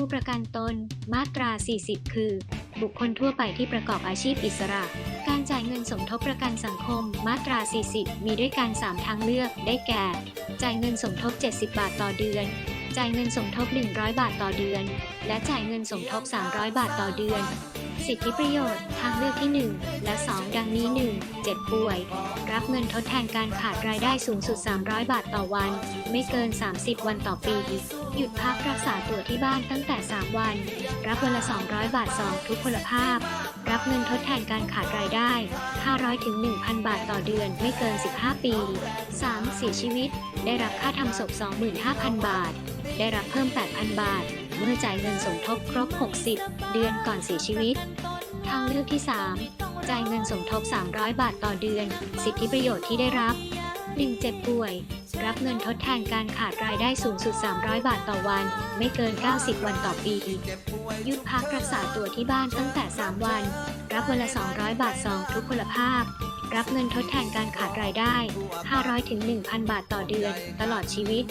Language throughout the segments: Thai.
ผู้ประกันตน มาตรา 40 คือ บุคคลทั่วไปที่ประกอบอาชีพอิสระ การจ่ายเงินสมทบประกันสังคม มาตรา 40 มีด้วยกัน 3 ทางเลือก ได้แก่ จ่ายเงินสมทบ 70 บาทต่อเดือน จ่ายเงินสมทบ 100 บาทต่อเดือน และจ่ายเงินสมทบ 300 บาทต่อเดือน สิทธิประโยชน์ ทางเลือกที่ 1 และ 2 ดังนี้ 1. 7ป่วย รับเงินทดแทนการขาดรายได้สูงสุด 300 บาทต่อวัน ไม่เกิน 30 วันต่อปี หยุดพักรักษาตัวที่บ้านตั้งแต่ 3 วัน รับวันละ 200 บาท 2 ทุกพลภาพ รับเงินทดแทนการขาดรายได้ 500ถึง1,000 บาทต่อเดือนไม่เกิน 15 ปี 3. เสียชีวิต ได้รับค่าทำศพ 25,000 บาท ได้รับเพิ่ม 8,000 บาท เมื่อจ่ายเงินสมทบครบ 60 เดือนก่อนเสียชีวิต ทางเลือกที่ 3 จ่ายเงินสมทบ 300 บาทต่อเดือน สิทธิประโยชน์ที่ได้รับ 1. เจ็บป่วย รับเงินทดแทนการขาดรายได้สูงสุด 300 บาทต่อวัน ไม่เกิน 90 วันต่อปีหยุดพักรักษาตัวที่บ้านตั้งแต่ 3 วัน รับวันละ 200 บาท 2 ทุกพลภาพ รับเงินทดแทนการขาดรายได้ 500 ถึง 1,000 บาทต่อเดือน ตลอดชีวิต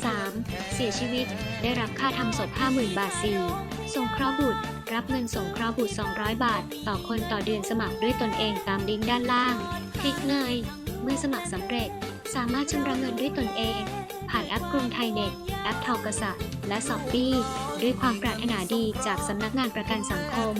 3. เสียชีวิต ได้รับค่าทำศพ 50,000 บาท 4. สงเคราะห์บุตร รับเงินสงเคราะห์บุตร 200 บาท ต่อคนต่อเดือนสมัครด้วยตนเองตามลิงก์ด้านล่าง คลิกเลย เมื่อสมัครสำเร็จ สามารถชำระเงินด้วยตนเอง ผ่านแอปกรุงไทยเน็ต แอปทอกษะและสอบปี้ ด้วยความปรารถนาดีจากสำนักงานประกันสังคม